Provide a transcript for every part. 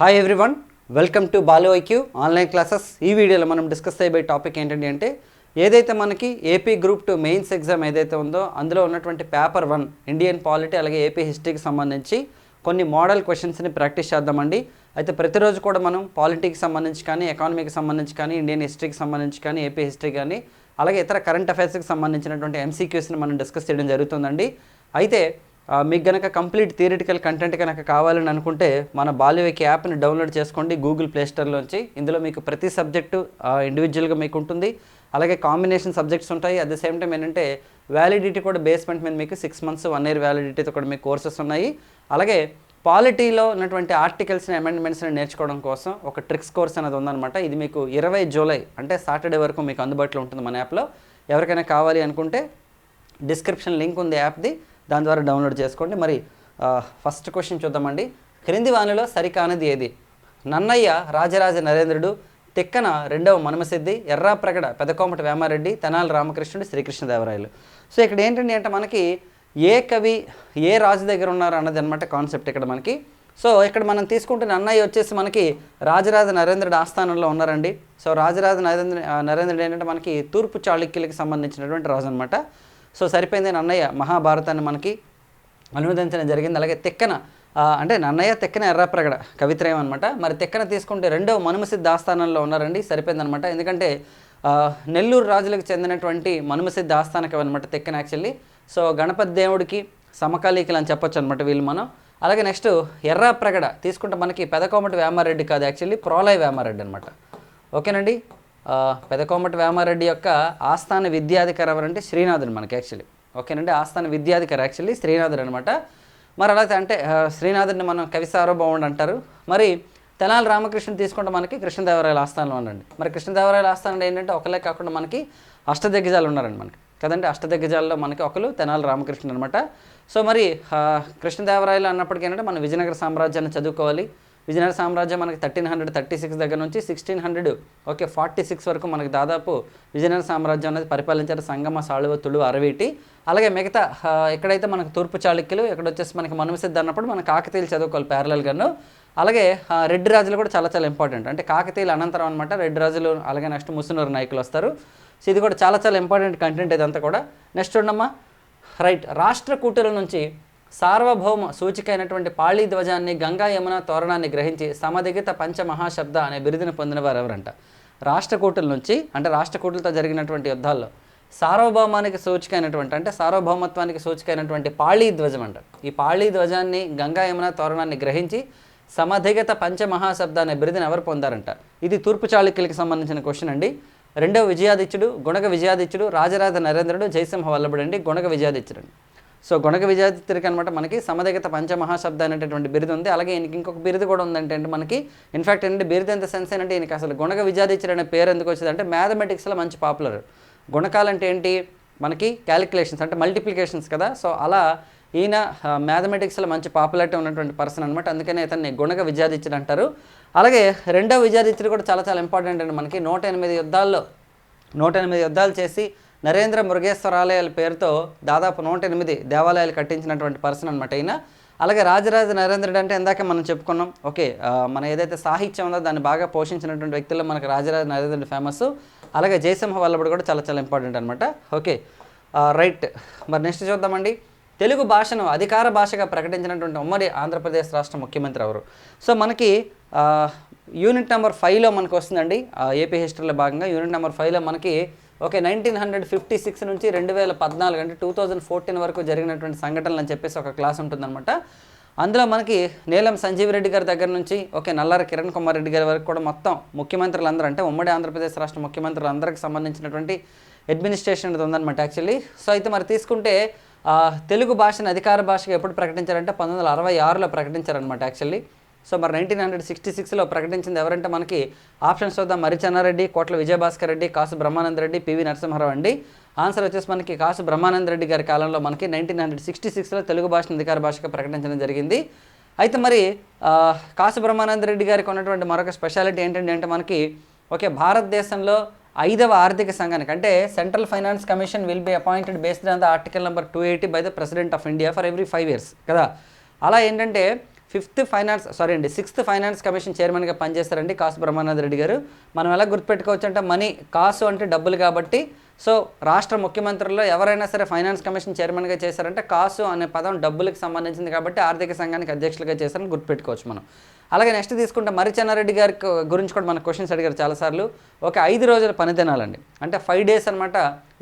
Hi everyone welcome to Balu IQ online classes ఈ వీడియోలో మనం డిస్కస్ చేయబోయే టాపిక్ ఏంటంటే అంటే ఏదైతే మనకి AP group two mains exam ఏదైతే ఉందో అందులో ఉన్నటువంటి పేపర్ వన్ ఇండియన్ పాలిటీ అలాగే ఏపీ హిస్టరీకి సంబంధించి కొన్ని మోడల్ క్వశ్చన్స్ని ప్రాక్టీస్ చేద్దామండి. అయితే ప్రతిరోజు కూడా మనం పాలిటీకి సంబంధించి కానీ ఎకానమీకి సంబంధించి కానీ ఇండియన్ హిస్టరీకి సంబంధించి కానీ ఏపీ హిస్టరీ కానీ అలాగే ఇతర కరెంట్ అఫైర్స్కి సంబంధించినటువంటి ఎంసీక్యూస్ని మనం డిస్కస్ చేయడం జరుగుతుందండి. అయితే మీకు గనక కంప్లీట్ థియరిటికల్ కంటెంట్ కనుక కావాలని అనుకుంటే మన బాల్యవేకి యాప్ని డౌన్లోడ్ చేసుకోండి గూగుల్ ప్లేస్టోర్లోంచి ఇందులో మీకు ప్రతి సబ్జెక్టు ఇండివిజువల్గా మీకు ఉంటుంది అలాగే కాంబినేషన్ సబ్జెక్ట్స్ ఉంటాయి. అట్ ద సేమ్ టైం ఏంటంటే వ్యాలిడిటీ కూడా బేస్మెంట్ మీద మీకు సిక్స్ మంత్స్ వన్ ఇయర్ వ్యాలిడిటీతో కూడా మీకు కోర్సెస్ ఉన్నాయి. అలాగే పాలిటీలో ఉన్నటువంటి ఆర్టికల్స్ని అమెండ్మెంట్స్ని నేర్చుకోవడం కోసం ఒక ట్రిక్స్ కోర్స్ అనేది ఉందన్నమాట. ఇది మీకు ఇరవై జూలై అంటే సాటర్డే వరకు మీకు అందుబాటులో ఉంటుంది మన యాప్లో. ఎవరికైనా కావాలి అనుకుంటే డిస్క్రిప్షన్ లింక్ ఉంది యాప్ది. దాని ద్వారా డౌన్లోడ్ చేసుకోండి. మరి ఫస్ట్ క్వశ్చన్ చూద్దామండి. క్రింది వాణిలో సరికానది ఏది? నన్నయ్య రాజరాజ నరేంద్రుడు తిక్కన రెండవ మనమసిద్ధి ఎర్రాప్రగడ పెదకోమటి వేమారెడ్డి తెనాలి రామకృష్ణుడు శ్రీకృష్ణదేవరాయలు. సో ఇక్కడ ఏంటండి అంటే మనకి ఏ కవి ఏ రాజు దగ్గర ఉన్నారు అన్నది అనమాట కాన్సెప్ట్ ఇక్కడ మనకి. సో ఇక్కడ మనం తీసుకుంటున్న అన్నయ్య వచ్చేసి మనకి రాజరాజ నరేంద్రుడు ఆస్థానంలో ఉన్నారండి. సో రాజరాజ నరేంద్ర నరేంద్రుడు ఏంటంటే మనకి తూర్పు చాళుక్యులకి సంబంధించినటువంటి రాజు అనమాట సో సరిపోయింది నన్నయ్య మహాభారతాన్ని మనకి అనువదించడం జరిగింది. అలాగే తెక్కన అంటే నన్నయ్య తెక్కన ఎర్రప్రగడ కవిత్రయం అనమాట మరి తెక్కన తీసుకుంటే రెండవ మనుమసిద్ధ ఆస్థానంలో ఉన్నారండి సరిపోయిందనమాట ఎందుకంటే నెల్లూరు రాజులకు చెందినటువంటి మనుమసిద్ధ ఆస్థాన అనమాట తెక్కన యాక్చువల్లీ సో గణపతి దేవుడికి సమకాలీకులు అని చెప్పొచ్చు అనమాట వీళ్ళు మనం. అలాగే నెక్స్ట్ ఎర్రప్రగడ తీసుకుంటే మనకి పెదకోమటి వేమారెడ్డి కాదు యాక్చువల్లీ ప్రోలయ వేమారెడ్డి అనమాట ఓకేనండి? పెదకోమటి వేమారెడ్డి యొక్క ఆస్థాన విద్యాధికారి ఎవరంటే శ్రీనాథుడు మనకి యాక్చువల్లీ ఓకేనండి? ఆస్థాన విద్యాధికారి యాక్చువల్లీ శ్రీనాథుడు అనమాట మరి అలాగే అంటే శ్రీనాథుడిని మనం కవి సార్వభౌముడు అంటారు. మరి తెనాలి రామకృష్ణ తీసుకుంటే మనకి కృష్ణదేవరాయల ఆస్థానంలో ఉండండి. మరి కృష్ణదేవరాయల ఆస్థానంలో ఏంటంటే ఒకలే కాకుండా మనకి అష్టదిగ్గజాలు ఉన్నారండి మనకి. కదండి? అష్టదిగ్గజాల్లో మనకి ఒకరు తెనాలి రామకృష్ణ అనమాట సో మరి కృష్ణదేవరాయలు అన్నప్పటికీ ఏంటంటే మన విజయనగర సామ్రాజ్యాన్ని చదువుకోవాలి. విజయనగర సామ్రాజ్యం మనకి థర్టీన్ హండ్రెడ్ థర్టీ సిక్స్ దగ్గర నుంచి sixteen hundred okay forty six వరకు మనకి దాదాపు విజయనగర సామ్రాజ్యం అనేది పరిపాలించారు సంగమ సాళువ తుಳು అరవీటి. అలాగే మిగతా ఎక్కడైతే మనకు తూర్పు చాళుక్యులు ఇక్కడ వచ్చేసి మనకి మనుమసిద్ధి అన్నప్పుడు మన కాకతీయులు చదువుకోవాలి ప్యారలల్గాను అలాగే రెడ్డి రాజులు కూడా చాలా చాలా ఇంపార్టెంట్ అంటే కాకతీయులు అనంతరం అనమాట రెడ్డి రాజులు అలాగే నెక్స్ట్ ముసునూరు నాయకులు వస్తారు. సో ఇది కూడా చాలా చాలా ఇంపార్టెంట్ కంటెంట్ ఇదంతా కూడా. నెక్స్ట్ ఉండమ్మా రైట్ రాష్ట్ర కూటల నుంచి సార్వభౌమ సూచిక అయినటువంటి పాళీ ధ్వజాన్ని గంగా యమున తోరణాన్ని గ్రహించి సమధిగిత పంచమహాశబ్ద అనే బిరుదును పొందిన వారు ఎవరంట? రాష్ట్రకూటుల నుంచి అంటే రాష్ట్రకూటులతో జరిగినటువంటి యుద్ధాల్లో సార్వభౌమానికి సూచిక అయినటువంటి అంటే సార్వభౌమత్వానికి సూచిక అయినటువంటి పాళీ ధ్వజం అంట. ఈ పాళీ ధ్వజాన్ని గంగా యమున తోరణాన్ని గ్రహించి సమధిగత పంచమహాశబ్ద అనే బిరుదుని ఎవరు పొందారంట? ఇది తూర్పు చాళుక్యులకి సంబంధించిన క్వశ్చన్ అండి. రెండవ విజయాదిత్యుడు గుణక విజయాదిత్యుడు రాజరాజ నరేంద్రుడు జయసింహ వల్లభుడు అండి. గుణక విజయాదిత్యుడు అండి. సో గుణక విజయాదిత్యుడికి అనమాట మనకి సమదగిత పంచమహాశబ్ద అనేటటువంటి బిరుదు ఉంది. అలాగే ఈయనకి ఇంకొక బిరుదు కూడా ఉందంటే మనకి? ఇన్ఫాక్ట్ ఏంటంటే బిరుదు ఎంత సెన్స్ ఏంటంటే ఈయనకి అసలు గుణక విజయాదిత్యుడు అనే పేరు ఎందుకు వచ్చింది అంటే మ్యాథమెటిక్స్లో మంచి పాపులర్ గుణకాలంటే ఏంటి? మనకి క్యాలిక్యులేషన్స్ అంటే మల్టిప్లికేషన్స్ కదా. సో అలా ఈయన మ్యాథమెటిక్స్లో మంచి పాపులారిటీ ఉన్నటువంటి పర్సన్ అనమాట అందుకనే ఇతన్ని గుణక విజయాదిత్యుడు అంటారు. అలాగే రెండవ విజయాదిత్యుడు కూడా చాలా చాలా ఇంపార్టెంట్ అండి మనకి. నూట ఎనిమిది యుద్ధాల్లో నూట ఎనిమిది యుద్ధాలు చేసి నరేంద్ర మృగేశ్వరాలయాల పేరుతో దాదాపు నూట ఎనిమిది దేవాలయాలు కట్టించినటువంటి పర్సన్ అనమాట అయినా అలాగే రాజరాజ నరేంద్రుడు అంటే ఇందాక మనం చెప్పుకున్నాం. ఓకే మన ఏదైతే సాహిత్యం ఉందో దాన్ని బాగా పోషించినటువంటి వ్యక్తుల్లో మనకి రాజరాజ నరేంద్రుడు ఫేమస్. అలాగే జయసింహ వల్లభుడు కూడా చాలా చాలా ఇంపార్టెంట్ అనమాట ఓకే రైట్. మరి నెక్స్ట్ చూద్దామండి. తెలుగు భాషను అధికార భాషగా ప్రకటించినటువంటి ఉమ్మడి ఆంధ్రప్రదేశ్ రాష్ట్ర ముఖ్యమంత్రి ఎవరు? సో మనకి యూనిట్ నెంబర్ ఫైవ్లో మనకు వస్తుందండి. ఏపీ హిస్టరీలో భాగంగా యూనిట్ నెంబర్ ఫైవ్లో మనకి okay nineteen hundred fifty six నుంచి రెండు వేల పద్నాలుగు అంటే టూ థౌజండ్ ఫోర్టీన్ వరకు జరిగినటువంటి సంఘటనలు అని చెప్పేసి ఒక క్లాస్ ఉంటుందన్నమాట. అందులో మనకి నీలం సంజీవ్ రెడ్డి గారి దగ్గర నుంచి ఓకే నల్లారి కిరణ్ కుమార్ రెడ్డి గారి వరకు కూడా మొత్తం ముఖ్యమంత్రులు అందరూ అంటే ఉమ్మడి ఆంధ్రప్రదేశ్ రాష్ట్ర ముఖ్యమంత్రులు అందరికి సంబంధించినటువంటి అడ్మినిస్ట్రేషన్ అనేది ఉందన్నమాట యాక్చువల్లీ సో అయితే మరి తీసుకుంటే తెలుగు భాషను అధికార భాషగా ఎప్పుడు ప్రకటించారంటే పంతొమ్మిది వందల అరవై ఆరులో ప్రకటించారనమాట యాక్చువల్లీ సో మరి నైన్టీన్ హండ్రెడ్ సిక్స్టీ సిక్స్లో ప్రకటించింది ఎవరంటే మనకి ఆప్షన్స్ చూద్దాం. మరిచన్నారెడ్డి కోట్ల విజయభాస్కర్ రెడ్డి కాసు బ్రహ్మానంద రెడ్డి పివి నరసింహారావు అండి. ఆన్సర్ వచ్చేసి మనకి కాసు బ్రహ్మానంద రెడ్డి గారి కాలంలో మనకి నైన్టీన్ హండ్రెడ్ సిక్స్టీ సిక్స్లో తెలుగు భాషను అధికార భాషగా ప్రకటించడం జరిగింది. అయితే మరి కాసు బ్రహ్మానంద రెడ్డి గారికి ఉన్నటువంటి మరొక స్పెషాలిటీ ఏంటంటే అంటే మనకి ఓకే భారతదేశంలో ఐదవ ఆర్థిక సంఘానికి అంటే central finance commission will be appointed based on the article number two eighty by the president of India for every five years కదా? అలా ఏంటంటే ఫిఫ్త్ ఫైనాన్స్ సారీ అండి సిక్స్త్ ఫైనాన్స్ కమిషన్ చైర్మన్గా పనిచేస్తారండి కాసు బ్రహ్మానంద రెడ్డి గారు. మనం ఎలా గుర్తుపెట్టుకోవచ్చు అంటే మనీ కాసు అంటే డబ్బులు కాబట్టి సో రాష్ట్ర ముఖ్యమంత్రుల్లో ఎవరైనా సరే ఫైనాన్స్ కమిషన్ చైర్మన్గా చేశారంటే కాసు అనే పదం డబ్బులకు సంబంధించింది కాబట్టి ఆర్థిక సంఘానికి అధ్యక్షులుగా చేశారని గుర్తుపెట్టుకోవచ్చు మనం. అలాగే నెక్స్ట్ తీసుకుంటే మరిచెన్నారెడ్డి గారి గురించి కూడా మన క్వశ్చన్స్ అడిగారు చాలాసార్లు. ఒక ఐదు రోజుల పని తినాలండి అంటే ఫైవ్ డేస్ అనమాట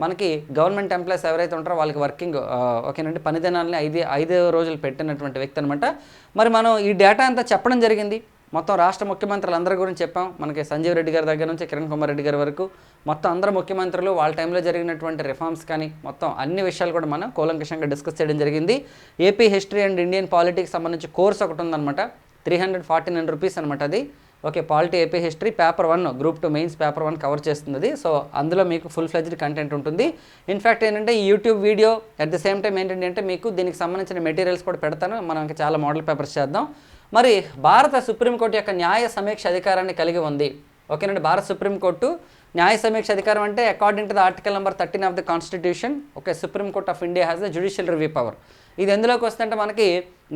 మనకి గవర్నమెంట్ ఎంప్లాయీస్ ఎవరైతే ఉంటారో వాళ్ళకి వర్కింగ్ ఓకేనండి పని దినాలని ఐదు ఐదు రోజులు పెట్టినటువంటి వ్యక్తి అనమాట మరి మనం ఈ డేటా అంతా చెప్పడం జరిగింది. మొత్తం రాష్ట్ర ముఖ్యమంత్రులు అందరి గురించి చెప్పాం. మనకి సంజీవ్ రెడ్డి గారి దగ్గర నుంచి కిరణ్ కుమార్ రెడ్డి గారి వరకు మొత్తం అందరు ముఖ్యమంత్రులు వాళ్ళ టైంలో జరిగినటువంటి రిఫార్మ్స్ కానీ మొత్తం అన్ని విషయాలు కూడా మనం కూలంకషంగా డిస్కస్ చేయడం జరిగింది. AP history and Indian politics సంబంధించి కోర్స్ ఒకటి ఉందన్నమాట. Three hundred forty nine rupees అనమాట అది. Okay polity AP history paper one group two mains paper one cover చేస్తుంది సో అందులో మీకు ఫుల్ ఫ్లెజ్డ్ కంటెంట్ ఉంటుంది. ఇన్ఫ్యాక్ట్ ఏంటంటే ఈ YouTube video at the same time ఏంటంటే అంటే మీకు దీనికి సంబంధించిన మెటీరియల్స్ కూడా పెడతాను. మనం ఇంకా చాలా మోడల్ పేపర్స్ చేద్దాం. మరి భారత సుప్రీంకోర్టు యొక్క న్యాయ సమీక్ష అధికారాన్ని కలిగి ఉంది. ఓకేనండి? భారత సుప్రీంకోర్టు న్యాయ సమీక్ష అధికారం అంటే according to the article number thirteen of the constitution okay supreme court of India has the judicial review power ఇది ఎందులోకి వస్తుందంటే మనకి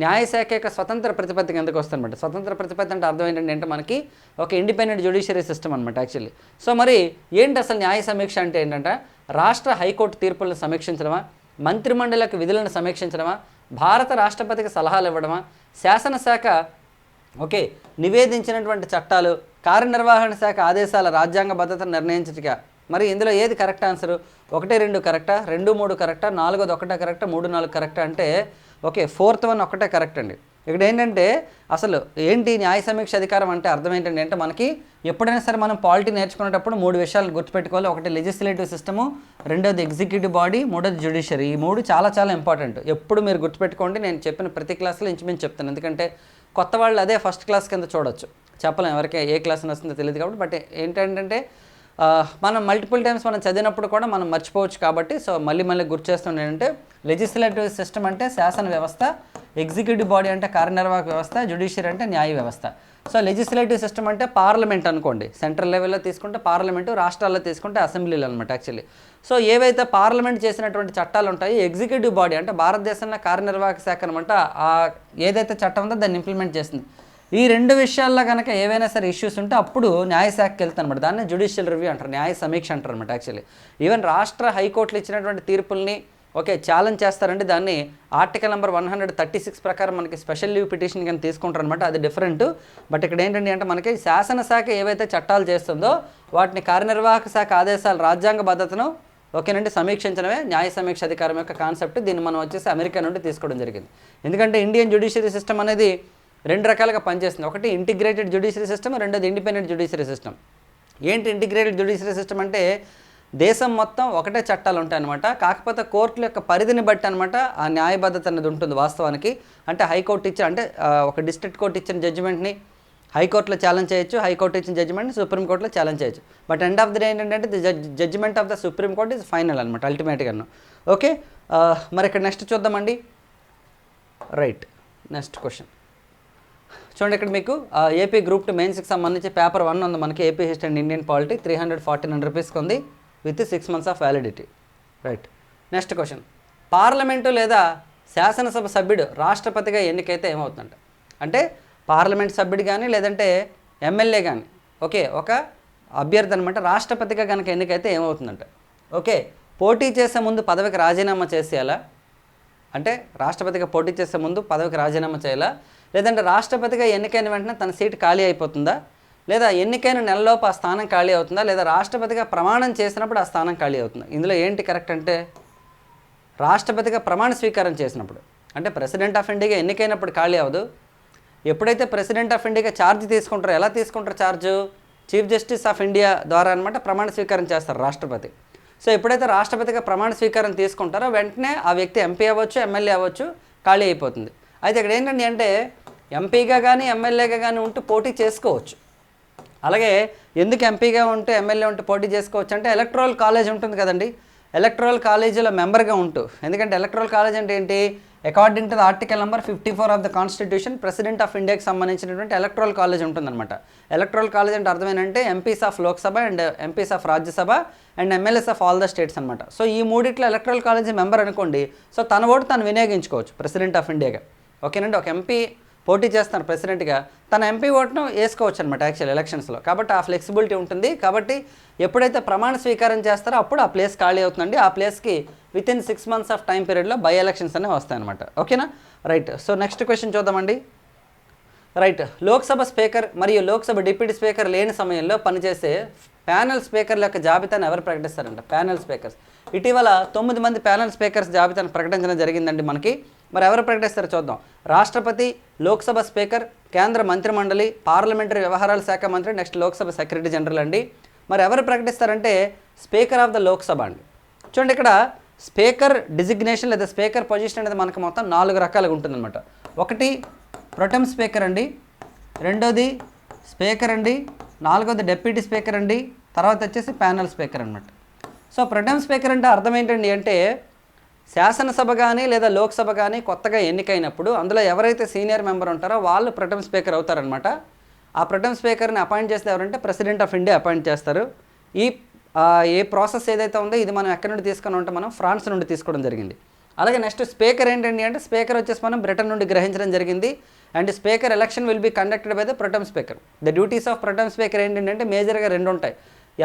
న్యాయశాఖ యొక్క స్వతంత్ర ప్రతిపత్తి ఎందుకు వస్తుందన్నమాట స్వతంత్ర ప్రతిపత్తి అంటే అర్థం ఏంటంటే అంటే మనకి ఒక ఇండిపెండెంట్ జ్యుడిషియరీ సిస్టమ్ అనమాట యాక్చువల్లీ సో మరి ఏంటి అసలు న్యాయ సమీక్ష అంటే ఏంటంటే రాష్ట్ర హైకోర్టు తీర్పులను సమీక్షించడమా మంత్రిమండలికి విధులను సమీక్షించడమా భారత రాష్ట్రపతికి సలహాలు ఇవ్వడమా శాసనశాఖ ఓకే నివేదించినటువంటి చట్టాలు కార్యనిర్వహణ శాఖ ఆదేశాల రాజ్యాంగ భద్రతను నిర్ణయించటిగా మరి ఇందులో ఏది కరెక్ట్ ఆన్సర్? ఒకటి రెండు కరెక్టా? రెండు మూడు కరెక్టా? నాలుగోది ఒకటే కరెక్టా? మూడు నాలుగు కరెక్టా? అంటే ఓకే ఫోర్త్ వన్ ఒకటే కరెక్ట్ అండి. ఇక్కడ ఏంటంటే అసలు ఏంటి న్యాయ సమీక్ష అధికారం అంటే అర్థం ఏంటంటే అంటే మనకి ఎప్పుడైనా సరే మనం పాలిటీ నేర్చుకునేటప్పుడు మూడు విషయాలు గుర్తుపెట్టుకోవాలి. ఒకటి లెజిస్లేటివ్ సిస్టము రెండోది ఎగ్జిక్యూటివ్ బాడీ మూడోది జ్యుడిషియరీ ఈ మూడు చాలా చాలా ఇంపార్టెంట్ ఎప్పుడు మీరు గుర్తుపెట్టుకోండి నేను చెప్పిన ప్రతి క్లాస్లో ఇంచుమించు చెప్తాను. ఎందుకంటే కొత్త వాళ్ళు అదే ఫస్ట్ క్లాస్ కింద చూడొచ్చు. చెప్పలేం ఎవరికి ఏ క్లాస్ వస్తుందో తెలియదు కాబట్టి. బట్ ఏంటంటే మనం మల్టిపుల్ టైమ్స్ మనం చదివినప్పుడు కూడా మనం మర్చిపోవచ్చు కాబట్టి సో మళ్ళీ మళ్ళీ గుర్తు చేస్తుండే ఏంటంటే లెజిస్లేటివ్ సిస్టమ్ అంటే శాసన వ్యవస్థ ఎగ్జిక్యూటివ్ బాడీ అంటే కార్యనిర్వాహక వ్యవస్థ జ్యుడిషియరీ అంటే న్యాయ వ్యవస్థ. సో లెజిస్లేటివ్ సిస్టమ్ అంటే పార్లమెంట్ అనుకోండి. సెంట్రల్ లెవెల్లో తీసుకుంటే పార్లమెంటు రాష్ట్రాల్లో తీసుకుంటే అసెంబ్లీలు అనమాట యాక్చువల్లీ సో ఏవైతే పార్లమెంట్ చేసినటువంటి చట్టాలు ఉంటాయో ఎగ్జిక్యూటివ్ బాడీ అంటే భారతదేశంలో కార్యనిర్వాహక శాఖ అనమాట ఆ ఏదైతే చట్టం ఉందో దాన్ని ఇంప్లిమెంట్ చేస్తుంది. ఈ రెండు విషయాల్లో కనుక ఏవైనా సరే ఇష్యూస్ ఉంటే అప్పుడు న్యాయశాఖకి వెళ్తాను అనమాట దాన్ని జ్యుడిషియల్ రివ్యూ అంటారు న్యాయ సమీక్ష అంటారు అనమాట యాక్చువల్లీ ఈవెన్ రాష్ట్ర హైకోర్టులు ఇచ్చినటువంటి తీర్పుల్ని ఓకే ఛాలెంజ్ చేస్తారంటే దాన్ని article number one hundred thirty six ప్రకారం మనకి స్పెషల్ లీవ్ పిటిషన్ కానీ తీసుకుంటారు అనమాట అది డిఫరెంట్ బట్ ఇక్కడ ఏంటంటే అంటే మనకి శాసనశాఖ ఏవైతే చట్టాలు చేస్తుందో వాటిని కార్యనిర్వాహక శాఖ ఆదేశాలు రాజ్యాంగ భద్రతను ఓకేనండి సమీక్షించడమే న్యాయ సమీక్ష అధికారం యొక్క కాన్సెప్ట్ దీన్ని మనం వచ్చేసి అమెరికా నుండి తీసుకోవడం జరిగింది. ఎందుకంటే ఇండియన్ జ్యుడిషియరీ సిస్టమ్ అనేది రెండు రకాలుగా పనిచేస్తుంది. ఒకటి ఇంటిగ్రేటెడ్ జ్యుడిషియరీ సిస్టమ్ రెండోది ఇండిపెండెంట్ జ్యుడిషియరీ సిస్టమ్ ఏంటి ఇంటిగ్రేటెడ్ జ్యుడిషియరీ సిస్టమ్ అంటే దేశం మొత్తం ఒకటే చట్టాలు ఉంటాయన్నమాట. కాకపోతే కోర్టుల యొక్క పరిధిని బట్టి అనమాట ఆ న్యాయబద్ధత అనేది ఉంటుంది వాస్తవానికి. అంటే హైకోర్టు ఇచ్చిన అంటే ఒక డిస్ట్రిక్ట్ కోర్టు ఇచ్చిన జడ్జిమెంట్ని హైకోర్టులో ఛాలెంజ్ చేయొచ్చు హైకోర్టు ఇచ్చిన జడ్జిమెంట్ని సుప్రీంకోర్టులో ఛాలెంజ్ చేయొచ్చు. But end of the day ఏంటంటే the judgement of the supreme court is final అనమాట అల్టిమేట్గాను ఓకే మరి ఇక్కడ నెక్స్ట్ చూద్దామండి. రైట్ నెక్స్ట్ క్వశ్చన్ చూడండి ఇక్కడ మీకు ఏపీ గ్రూప్ టూ మెయిన్స్కి సంబంధించి పేపర్ వన్ ఉంది. మనకి AP history and Indian polity three hundred forty nine రూపీస్కి ఉంది with six months of validity right next question parliament లేదా శాసనసభ సభ్యుడు రాష్ట్రపతిగా ఎన్నికైతే ఏమవుతుందంట? అంటే పార్లమెంట్ సభ్యుడు కానీ లేదంటే ఎమ్మెల్యే కానీ ఓకే ఒక అభ్యర్థి అనమాట రాష్ట్రపతిగా కనుక ఎన్నికైతే ఏమవుతుందంట? ఓకే పోటీ చేసే ముందు పదవికి రాజీనామా చేసేయాలా? అంటే రాష్ట్రపతిగా పోటీ చేసే ముందు పదవికి రాజీనామా చేయాలా? లేదంటే రాష్ట్రపతిగా ఎన్నికైన వెంటనే తన సీటు ఖాళీ అయిపోతుందా? లేదా ఎన్నికైన నెలలోపు ఆ స్థానం ఖాళీ అవుతుందా? లేదా రాష్ట్రపతిగా ప్రమాణం చేసినప్పుడు ఆ స్థానం ఖాళీ అవుతుందా? ఇందులో ఏంటి కరెక్ట్ అంటే రాష్ట్రపతిగా ప్రమాణ స్వీకారం చేసినప్పుడు అంటే ప్రెసిడెంట్ ఆఫ్ ఇండియాగా ఎన్నికైనప్పుడు ఖాళీ అవ్వదు. ఎప్పుడైతే ప్రెసిడెంట్ ఆఫ్ ఇండియాగా ఛార్జ్ తీసుకుంటారో ఎలా తీసుకుంటారు charge? Chief justice of India ద్వారా అనమాట ప్రమాణ స్వీకారం చేస్తారు రాష్ట్రపతి. సో ఎప్పుడైతే రాష్ట్రపతిగా ప్రమాణ స్వీకారం తీసుకుంటారో వెంటనే ఆ వ్యక్తి ఎంపీ అవ్వచ్చు ఎమ్మెల్యే అవ్వచ్చు ఖాళీ అయిపోతుంది. అయితే ఇక్కడ ఏంటండి అంటే ఎంపీగా కానీ ఎమ్మెల్యేగా కానీ ఉంటూ పోటీ చేసుకోవచ్చు. అలాగే ఎందుకు ఎంపీగా ఉంటూ ఎమ్మెల్యే ఉంటూ పోటీ చేసుకోవచ్చు అంటే ఎలక్ట్రల్ కాలేజ్ ఉంటుంది కదండి. ఎలక్ట్రల్ కాలేజీలో మెంబర్గా ఉంటూ. ఎందుకంటే ఎలక్ట్రల్ కాలేజ్ అంటే ఏంటి? According to the article number fifty four of the constitution president of ఇండియాకి సంబంధించినటువంటి ఎలక్ట్రల్ కాలేజ్ ఉంటుందన్నమాట. ఎలక్ట్రల్ కాలేజ్ అంటే అర్థమేంటంటే MPs of Lok Sabha and MPs of Rajya Sabha and MLAs of all the states అనమాట so ఈ మూడిట్లో electoral college member అనుకోండి. So తన vote తను వినియోగించుకోవచ్చు ప్రెసిడెంట్ ఆఫ్ ఇండియాగా ఓకేనండి? ఒక ఎంపీ పోటీ చేస్తున్నారు ప్రెసిడెంట్గా తన ఎంపీ ఓటును వేసుకోవచ్చు అనమాట యాక్చువల్ ఎలక్షన్స్లో కాబట్టి ఆ ఫ్లెక్సిబిలిటీ ఉంటుంది. కాబట్టి ఎప్పుడైతే ప్రమాణ స్వీకారం చేస్తారో అప్పుడు ఆ ప్లేస్ ఖాళీ అవుతుందండి. ఆ ప్లేస్కి within six months of time పీరియడ్లో బై ఎలక్షన్స్ అనేవి వస్తాయన్నమాట. ఓకేనా? రైట్ సో నెక్స్ట్ క్వశ్చన్ చూద్దామండి. రైట్ లోక్సభ స్పీకర్ మరియు లోక్సభ డిప్యూటీ స్పీకర్ లేని సమయంలో పనిచేసే ప్యానెల్ స్పీకర్ల యొక్క జాబితాను ఎవరు ప్రకటిస్తారంట? Panel speakers. ఇటీవల తొమ్మిది మంది ప్యానెల్ స్పీకర్స్ జాబితాను ప్రకటించడం జరిగిందండి మనకి. మరి ఎవరు ప్రకటిస్తారు చూద్దాం. రాష్ట్రపతి లోక్సభ స్పీకర్ కేంద్ర మంత్రిమండలి పార్లమెంటరీ వ్యవహారాల శాఖ మంత్రి నెక్స్ట్ లోక్సభ సెక్రటరీ జనరల్ అండి. మరి ఎవరు ప్రకటిస్తారంటే స్పీకర్ ఆఫ్ ద లోక్సభ అండి. చూడండి ఇక్కడ స్పీకర్ డిజిగ్నేషన్ లేదా స్పీకర్ పొజిషన్ అనేది మనకు మొత్తం నాలుగు రకాలుగా ఉంటుందన్నమాట. ఒకటి ప్రొటెమ్ స్పీకర్ అండి. రెండోది స్పీకర్ అండి. నాలుగోది డెప్యూటీ స్పీకర్ అండి. తర్వాత వచ్చేసి ప్యానల్ స్పీకర్ అనమాట సో ప్రొటెమ్ స్పీకర్ అంటే అర్థం ఏంటండి అంటే శాసనసభ కానీ లేదా లోక్సభ కానీ కొత్తగా ఎన్నికైనప్పుడు అందులో ఎవరైతే సీనియర్ మెంబర్ ఉంటారో వాళ్ళు ప్రొటెమ్ స్పీకర్ అవుతారనమాట ఆ ప్రొటెమ్ స్పీకర్ని అపాయింట్ చేస్తే ఎవరంటే ప్రెసిడెంట్ ఆఫ్ ఇండియా అపాయింట్ చేస్తారు. ఈ ఏ ప్రాసెస్ ఏదైతే ఉందో ఇది మనం ఎక్కడి నుండి తీసుకొని ఉంటే మనం ఫ్రాన్స్ నుండి తీసుకోవడం జరిగింది. అలాగే నెక్స్ట్ స్పీకర్ ఏంటండి అంటే స్పీకర్ వచ్చేసి మనం బ్రిటన్ నుండి గ్రహించడం జరిగింది. And speaker election will be conducted by the pro tem speaker. The duties of pro tem speaker ఏంటంటే మేజర్గా రెండు ఉంటాయి.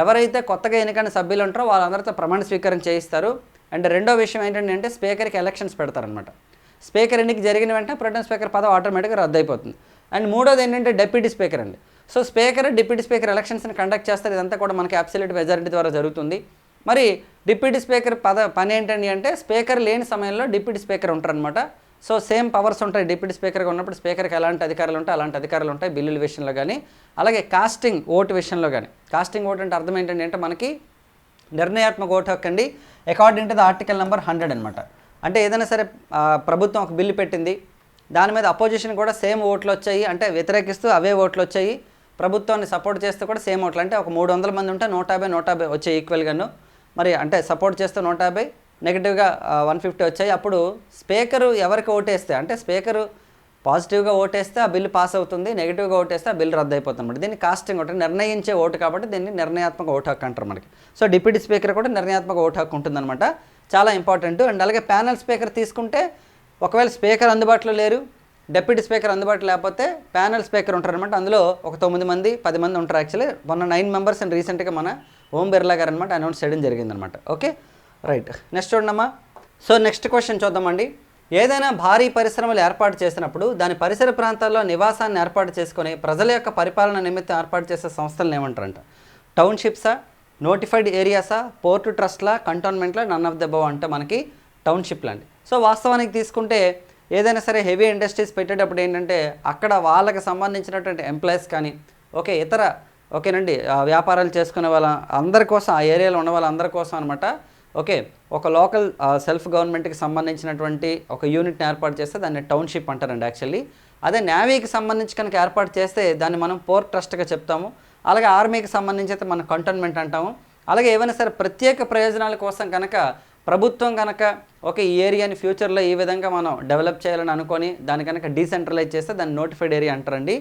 ఎవరైతే కొత్తగా ఎన్నికైన సభ్యులు ఉంటారో వాళ్ళందరితో ప్రమాణ స్వీకారం చేయిస్తారు. అండ్ రెండో విషయం ఏంటంటే స్పీకర్కి ఎలక్షన్స్ పెడతారనమాట స్పీకర్ ఎన్నిక జరిగిన వెంటనే ప్రొటెం స్పీకర్ పదవి ఆటోమేటిక్గా రద్దు అయిపోతుంది అండ్ మూడోది ఏంటంటే డెప్యూటీ స్పీకర్ అండి. సో స్పీకర్ డిప్యూటీ స్పీకర్ ఎలక్షన్స్ని కండక్ట్ చేస్తారు. ఇదంతా కూడా మనకి అబ్సల్యూట్ మెజారిటీ ద్వారా జరుగుతుంది. మరి డిప్యూటీ స్పీకర్ పద పని ఏంటండి అంటే స్పీకర్ లేని సమయంలో డిప్యూటీ స్పీకర్ ఉంటారనమాట సో సేమ్ పవర్స్ ఉంటాయి డిప్యూటీ స్పీకర్గా ఉన్నప్పుడు స్పీకర్కి ఎలాంటి అధికారాలు ఉంటాయి అలాంటి అధికారాలు ఉంటాయి బిల్లుల విషయంలో కానీ అలాగే కాస్టింగ్ ఓటు విషయంలో కానీ కాస్టింగ్ ఓటు అంటే అర్థం ఏంటంటే అంటే మనకి నిర్ణయాత్మక vote హక్కండి according to the article number hundred అనమాట అంటే ఏదైనా సరే ప్రభుత్వం ఒక బిల్లు పెట్టింది. దాని మీద అపోజిషన్ కూడా సేమ్ ఓట్లు వచ్చాయి. అంటే వ్యతిరేకిస్తూ అవే ఓట్లు వచ్చాయి. ప్రభుత్వాన్ని సపోర్ట్ చేస్తే కూడా సేమ్ ఓట్లు. అంటే ఒక మూడు వందల మంది ఉంటే నూట యాభై నూట యాభై వచ్చాయి ఈక్వల్గాను మరి అంటే సపోర్ట్ చేస్తే నూట యాభై నెగిటివ్గా వన్ ఫిఫ్టీ వచ్చాయి. అప్పుడు స్పీకరు ఎవరికి ఓటేస్తే అంటే స్పీకరు పాజిటివ్గా ఓటేస్తే ఆ బిల్లు పాస్ అవుతుంది నెగిటివ్గా ఓటేస్తే ఆ బిల్లు రద్దు అయిపోతుంది అనమాట దీన్ని కాస్టింగ్ ఓటు నిర్ణయించే ఓటు కాబట్టి దీన్ని నిర్ణయాత్మక ఓటు హక్కు అంటారు మనకి. సో డిప్యూటీ స్పీకర్ కూడా నిర్ణయాత్మక ఓటు హక్కు ఉంటుందన్నమాట. చాలా ఇంపార్టెంట్. అండ్ అలాగే ప్యానల్ స్పీకర్ తీసుకుంటే ఒకవేళ స్పీకర్ అందుబాటులో లేరు డెప్యూటీ స్పీకర్ అందుబాటులో లేకపోతే ప్యానల్ స్పీకర్ ఉంటారనమాట అందులో ఒక తొమ్మిది మంది పది మంది ఉంటారు యాక్చువల్లీ. మొన్న నైన్ మెంబర్స్ అండ్ రీసెంట్గా మన ఓం బిర్లా గారు అనమాట అనౌన్స్ చేయడం జరిగిందనమాట ఓకే? రైట్. నెక్స్ట్ చూడమ్మా సో నెక్స్ట్ క్వశ్చన్ చూద్దామండి. ఏదైనా భారీ పరిశ్రమలు ఏర్పాటు చేసినప్పుడు దాని పరిసర ప్రాంతాల్లో నివాసాన్ని ఏర్పాటు చేసుకొని ప్రజల యొక్క పరిపాలన నిమిత్తం ఏర్పాటు చేసే సంస్థలను ఏమంటారంట? టౌన్షిప్సా నోటిఫైడ్ ఏరియాసా పోర్టు ట్రస్ట్లా కంటోన్మెంట్లా నన్ ఆఫ్ ద అంటే మనకి టౌన్షిప్లు అండి. సో వాస్తవానికి తీసుకుంటే ఏదైనా సరే హెవీ ఇండస్ట్రీస్ పెట్టేటప్పుడు ఏంటంటే అక్కడ వాళ్ళకి సంబంధించినటువంటి ఎంప్లాయీస్ కానీ ఓకే ఇతర ఓకేనండి వ్యాపారాలు చేసుకునే వాళ్ళ అందరి కోసం ఆ ఏరియాలో ఉన్న వాళ్ళందరి కోసం అనమాట ఓకే ఒక లోకల్ సెల్ఫ్ గవర్నమెంట్కి సంబంధించినటువంటి ఒక యూనిట్ని ఏర్పాటు చేస్తే దాన్ని టౌన్షిప్ అంటారండి యాక్చువల్లీ. అదే నేవీకి సంబంధించి కనుక ఏర్పాటు చేస్తే దాన్ని మనం పోర్ట్ ట్రస్ట్గా చెప్తాము. అలాగే ఆర్మీకి సంబంధించి అయితే మనం కంటోన్మెంట్ అంటాము. అలాగే ఏమైనా సరే ప్రత్యేక ప్రయోజనాల కోసం కనుక ప్రభుత్వం కనుక ఒక ఈ ఏరియాని ఫ్యూచర్లో ఈ విధంగా మనం డెవలప్ చేయాలని అనుకొని దాని కనుక డీసెంట్రలైజ్ చేస్తే దాన్ని నోటిఫైడ్ ఏరియా అంటారండి.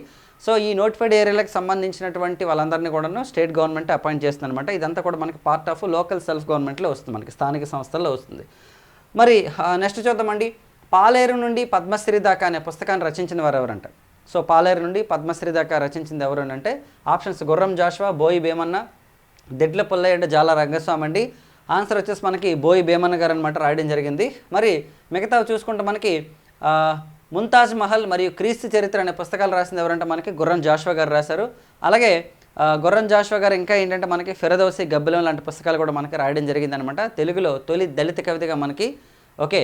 సో ఈ నోటిఫైడ్ ఏరియాలకు సంబంధించినటువంటి వాళ్ళందరినీ కూడాను స్టేట్ గవర్నమెంట్ అపాయింట్ చేస్తుంది అనమాట ఇదంతా కూడా మనకి పార్ట్ ఆఫ్ లోకల్ సెల్ఫ్ గవర్నమెంట్లో వస్తుంది మనకి స్థానిక సంస్థల్లో వస్తుంది. మరి నెక్స్ట్ చూద్దామండి. పాలేరు నుండి పద్మశ్రీ దాకా అనే పుస్తకాన్ని రచించిన వారు ఎవరంట సో పాలేరు నుండి పద్మశ్రీ దాకా రచించింది ఎవరు అంటే ఆప్షన్స్ గుర్రం జాషువా బోయి భీమన్న దిడ్ల పుల్లయ్య జాల రంగస్వామి అండి ఆన్సర్ వచ్చేసి మనకి బోయి భీమన్న గారు అనమాట రాయడం జరిగింది. మరి మిగతా చూసుకుంటే మనకి ముంతాజ్ మహల్ మరియు క్రీస్తు చరిత్ర అనే పుస్తకాలు రాసింది ఎవరంటే మనకి గుర్రం జాషువా గారు రాశారు. అలాగే గుర్రం జాషువా గారు ఇంకా ఏంటంటే మనకి ఫిరదోసి గబ్బిలం లాంటి పుస్తకాలు కూడా మనకి రాయడం జరిగిందనమాట తెలుగులో తొలి దళిత కవితగా మనకి ఓకే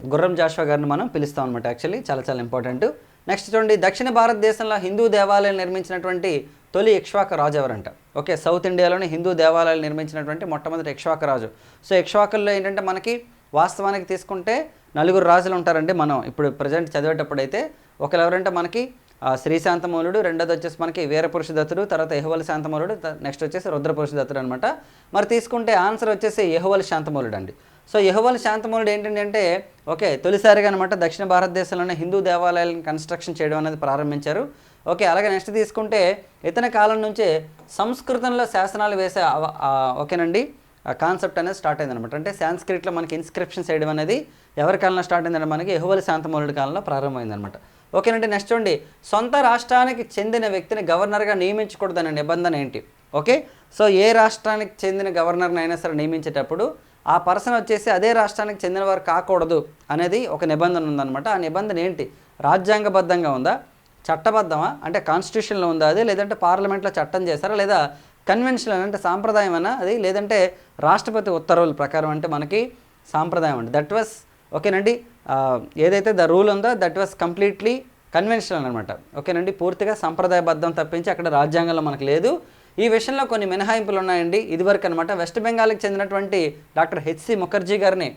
గుర్రం జాషువా గారిని మనం పిలుస్తాం అనమాట యాక్చువల్లీ చాలా చాలా ఇంపార్టెంట్. నెక్స్ట్ చూడండి దక్షిణ భారతదేశంలో హిందూ దేవాలయాలు నిర్మించినటువంటి తొలి ఇక్ష్వాక రాజు ఎవరంట ఓకే సౌత్ ఇండియాలోని హిందూ దేవాలయాలు నిర్మించినటువంటి మొట్టమొదటి ఇక్ష్వాక రాజు. సో ఇక్ష్వాకుల్లో ఏంటంటే మనకి వాస్తవానికి తీసుకుంటే నలుగురు రాజులు ఉంటారండి మనం. ఇప్పుడు ప్రజెంట్ చదివేటప్పుడు అయితే ఒకరు ఎవరంటే మనకి శ్రీశాంతమూలుడు రెండోది వచ్చేసి మనకి వీరపురుషదత్తుడు తర్వాత యహువల శాంతమూలుడు నెక్స్ట్ వచ్చేసి రుద్రపురుషదత్తుడు అనమాట మరి తీసుకుంటే ఆన్సర్ వచ్చేసి యహువల శాంతమూలుడు అండి సో యహువల శాంతమూలుడు ఏంటంటే ఓకే తొలిసారిగా అనమాట దక్షిణ భారతదేశంలోనే హిందూ దేవాలయాలను కన్స్ట్రక్షన్ చేయడం అనేది ప్రారంభించారు. ఓకే అలాగే నెక్స్ట్ తీసుకుంటే ఇతని కాలం నుంచే సంస్కృతంలో శాసనాలు వేసే ఓకేనండి కాన్సెప్ట్ అనేది స్టార్ట్ అయింది అనమాట అంటే సాంస్క్రిట్లో మనకి ఇన్స్క్రిప్షన్స్ వేయడం అనేది ఎవరి కాలంలో స్టార్ట్ అయిందంటే మనకి ఎహువలి శాంతమూలుడి కాలంలో ప్రారంభమైంది అనమాట ఓకేనండి నెక్స్ట్ చూడండి. సొంత రాష్ట్రానికి చెందిన వ్యక్తిని గవర్నర్గా నియమించకూడదనే నిబంధన ఏంటి? ఓకే? సో ఏ రాష్ట్రానికి చెందిన గవర్నర్ని అయినా సరే నియమించేటప్పుడు ఆ పర్సన్ వచ్చేసి అదే రాష్ట్రానికి చెందినవారు కాకూడదు అనేది ఒక నిబంధన ఉందన్నమాట. ఆ నిబంధన ఏంటి? రాజ్యాంగబద్ధంగా ఉందా? చట్టబద్ధమా? అంటే కాన్స్టిట్యూషన్లో ఉందా అది? లేదంటే పార్లమెంట్లో చట్టం చేస్తారా లేదా కన్వెన్షన్ అంటే సాంప్రదాయం అది? లేదంటే రాష్ట్రపతి ఉత్తర్వుల ప్రకారం అంటే మనకి సాంప్రదాయం అండి. దట్ వాస్ ఓకేనండి. ఏదైతే ద రూల్ ఉందో దట్ వాస్ కంప్లీట్లీ కన్వెన్షనల్ అనమాట ఓకేనండి? పూర్తిగా సంప్రదాయబద్ధం తప్పించి అక్కడ రాజ్యాంగంలో మనకు లేదు. ఈ విషయంలో కొన్ని మినహాయింపులు ఉన్నాయండి. ఇదివరకు అనమాట వెస్ట్ బెంగాల్కి చెందినటువంటి డాక్టర్ హెచ్సి ముఖర్జీ గారిని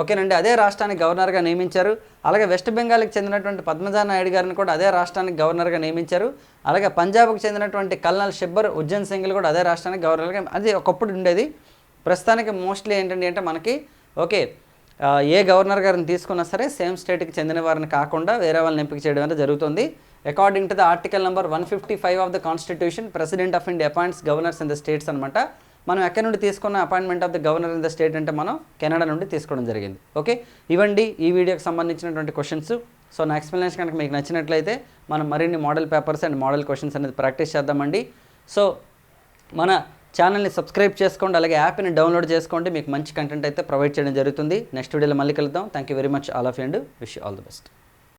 ఓకేనండి అదే రాష్ట్రానికి గవర్నర్గా నియమించారు. అలాగే వెస్ట్ బెంగాల్కి చెందినటువంటి పద్మజా నాయుడు గారిని కూడా అదే రాష్ట్రానికి గవర్నర్గా నియమించారు. అలాగే పంజాబ్కి చెందినటువంటి కల్నల్ షిబ్బర్ ఉజ్జన్ సింగ్లు కూడా అదే రాష్ట్రానికి గవర్నర్గా అది ఒకప్పుడు ఉండేది. ప్రస్తుతానికి మోస్ట్లీ ఏంటంటే అంటే మనకి ఓకే ఏ గవర్నర్ గారిని తీసుకున్నా సరే సేమ్ స్టేట్కి చెందిన వారిని కాకుండా వేరే వాళ్ళని ఎంపిక చేయడం అనేది జరుగుతుంది. According to the article number one fifty five of the constitution president of India appoints governors in the states అనమాట మనం ఎక్కడి నుండి తీసుకున్న appointment of the governor in the state అంటే మనం కెనడా నుండి తీసుకోవడం జరిగింది. ఓకే ఇవండి ఈ వీడియోకి సంబంధించినటువంటి క్వశ్చన్స్ సో నా ఎక్స్ప్లెనేషన్ కనుక మీకు నచ్చినట్లయితే మనం మరిన్ని model papers and model questions అనేది ప్రాక్టీస్ చేద్దామండి. సో మన ఛానల్ని సబ్స్క్రైబ్ చేసుకోండి అలాగే యాప్ని డౌన్లోడ్ చేసుకోండి. మీకు మంచి కంటెంట్ అయితే ప్రొవైడ్ చేయడం జరుగుతుంది. నెక్స్ట్ వీడియోలో మళ్ళీ కలుద్దాం. Thank you very much all of and wish all the best